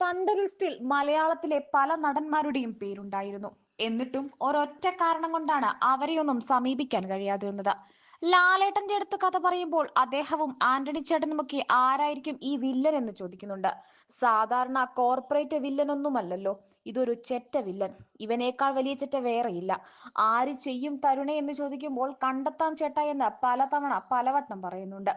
തന്റെ സ്റ്റിൽ മലയാളത്തിലെ പല നടന്മാരുടെയും പേരുണ്ടായിരുന്നു. എന്നിട്ടും ഒരൊറ്റ കാരണം കൊണ്ടാണ് അവരെയൊന്നും സമീപിക്കാൻ കഴിയാതിരുന്നത്. ലാലേട്ടന്റെ അടുത്ത് കഥ പറയുമ്പോൾ അദ്ദേഹവും ആന്റണി ചേട്ടനുമൊക്കെ ആരായിരിക്കും ഈ വില്ലൻ എന്ന് ചോദിക്കുന്നുണ്ട്. സാധാരണ കോർപ്പറേറ്റ് വില്ലൻ ഒന്നുമല്ലല്ലോ ഇതൊരു ചെറ്റ വില്ലൻ. ഇവനേക്കാൾ വലിയ ചെറ്റ വേറെയില്ല. ആര് ചെയ്യും തരുണേ എന്ന് ചോദിക്കുമ്പോൾ കണ്ടെത്താം ചേട്ട എന്ന് പലതവണ പലവട്ടം പറയുന്നുണ്ട്.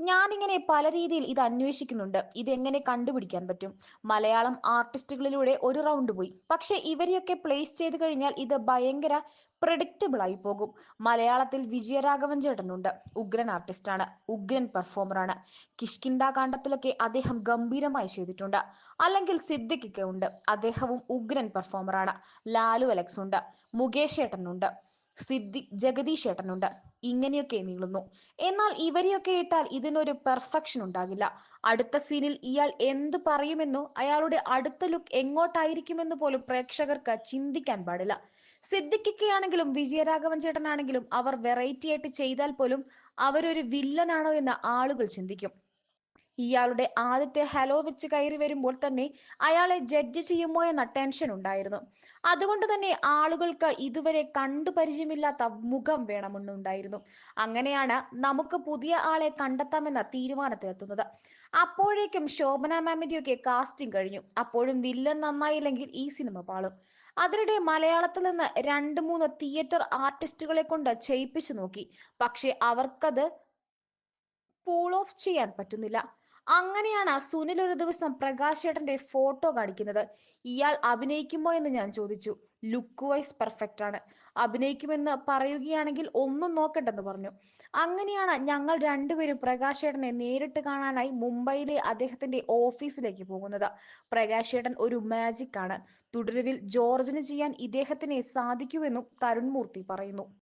ഞാനിങ്ങനെ പല രീതിയിൽ ഇത് അന്വേഷിക്കുന്നുണ്ട്. ഇതെങ്ങനെ കണ്ടുപിടിക്കാൻ പറ്റും? മലയാളം ആർട്ടിസ്റ്റുകളിലൂടെ ഒരു റൗണ്ട് പോയി. പക്ഷെ ഇവരെയൊക്കെ പ്ലേസ് ചെയ്ത് കഴിഞ്ഞാൽ ഇത് ഭയങ്കര പ്രഡിക്റ്റബിൾ ആയി പോകും. മലയാളത്തിൽ വിജയരാഘവൻ ചേട്ടനുണ്ട് ഉഗ്രൻ ആർട്ടിസ്റ്റാണ്. ഉഗ്രൻ പെർഫോമറാണ്. കിഷ്കിണ്ട കാണ്ഡത്തിലൊക്കെ അദ്ദേഹം ഗംഭീരമായി ചെയ്തിട്ടുണ്ട്. അല്ലെങ്കിൽ സിദ്ദിഖിക്ക ഉണ്ട്. അദ്ദേഹവും ഉഗ്രൻ പെർഫോമറാണ്. ലാലു അലക്സ് ഉണ്ട് മുകേഷ് ഏട്ടനുണ്ട്. സിദ്ധി ജഗദീഷ് ഏട്ടനുണ്ട് ഇങ്ങനെയൊക്കെ നീളുന്നു. എന്നാൽ ഇവരെയൊക്കെ ഇട്ടാൽ ഇതിനൊരു പെർഫെക്ഷൻ ഉണ്ടാകില്ല. അടുത്ത സീനിൽ ഇയാൾ എന്ത് പറയുമെന്നോ അയാളുടെ അടുത്ത ലുക്ക് എങ്ങോട്ടായിരിക്കുമെന്ന് പോലും പ്രേക്ഷകർക്ക് ചിന്തിക്കാൻ പാടില്ല. സിദ്ദിഖിക്കയാണെങ്കിലും വിജയരാഘവൻ ചേട്ടനാണെങ്കിലും അവർ വെറൈറ്റി ആയിട്ട് ചെയ്താൽ പോലും അവരൊരു വില്ലനാണോ എന്ന് ആളുകൾ ചിന്തിക്കും. ഇയാളുടെ ആദ്യത്തെ ഹലോ വെച്ച് കയറി വരുമ്പോൾ തന്നെ അയാളെ ജഡ്ജ് ചെയ്യുമോ എന്ന ടെൻഷൻ ഉണ്ടായിരുന്നു. അതുകൊണ്ട് തന്നെ ആളുകൾക്ക് ഇതുവരെ കണ്ടു പരിചയമില്ലാത്ത മുഖം വേണമെന്നുണ്ടായിരുന്നു. അങ്ങനെയാണ് നമുക്ക് പുതിയ ആളെ കണ്ടെത്താമെന്ന തീരുമാനത്തിലെത്തുന്നത്. അപ്പോഴേക്കും ശോഭന മാമിന്റെ ഒക്കെ കാസ്റ്റിംഗ് കഴിഞ്ഞു. അപ്പോഴും വില്ലൻ നന്നായില്ലെങ്കിൽ ഈ സിനിമ പാളും. അതിനിടെ മലയാളത്തിൽ നിന്ന് രണ്ട് മൂന്ന് തിയേറ്റർ ആർട്ടിസ്റ്റുകളെ കൊണ്ട് ചെയ്യിപ്പിച്ചു നോക്കി. പക്ഷെ അവർക്കത് പൂൾ ഓഫ് ചെയ്യാൻ പറ്റുന്നില്ല. അങ്ങനെയാണ് സുനിൽ ഒരു ദിവസം പ്രകാശ് ഏട്ടന്റെ ഫോട്ടോ കാണിക്കുന്നത്. ഇയാൾ അഭിനയിക്കുമോ എന്ന് ഞാൻ ചോദിച്ചു. ലുക്ക് വൈസ് പെർഫെക്റ്റ് ആണ്. അഭിനയിക്കുമെന്ന് പറയുകയാണെങ്കിൽ ഒന്നും നോക്കണ്ടെന്ന് പറഞ്ഞു. അങ്ങനെയാണ് ഞങ്ങൾ രണ്ടുപേരും പ്രകാശ് ഏട്ടനെ നേരിട്ട് കാണാനായി മുംബൈയിലെ അദ്ദേഹത്തിന്റെ ഓഫീസിലേക്ക് പോകുന്നത്. പ്രകാശ് ഏട്ടൻ ഒരു മാജിക് ആണ്. തുടരുവിൽ ജോർജിന് ചെയ്യാൻ ഇദ്ദേഹത്തിനെ സാധിക്കുമെന്നും തരുൺമൂർത്തി പറയുന്നു.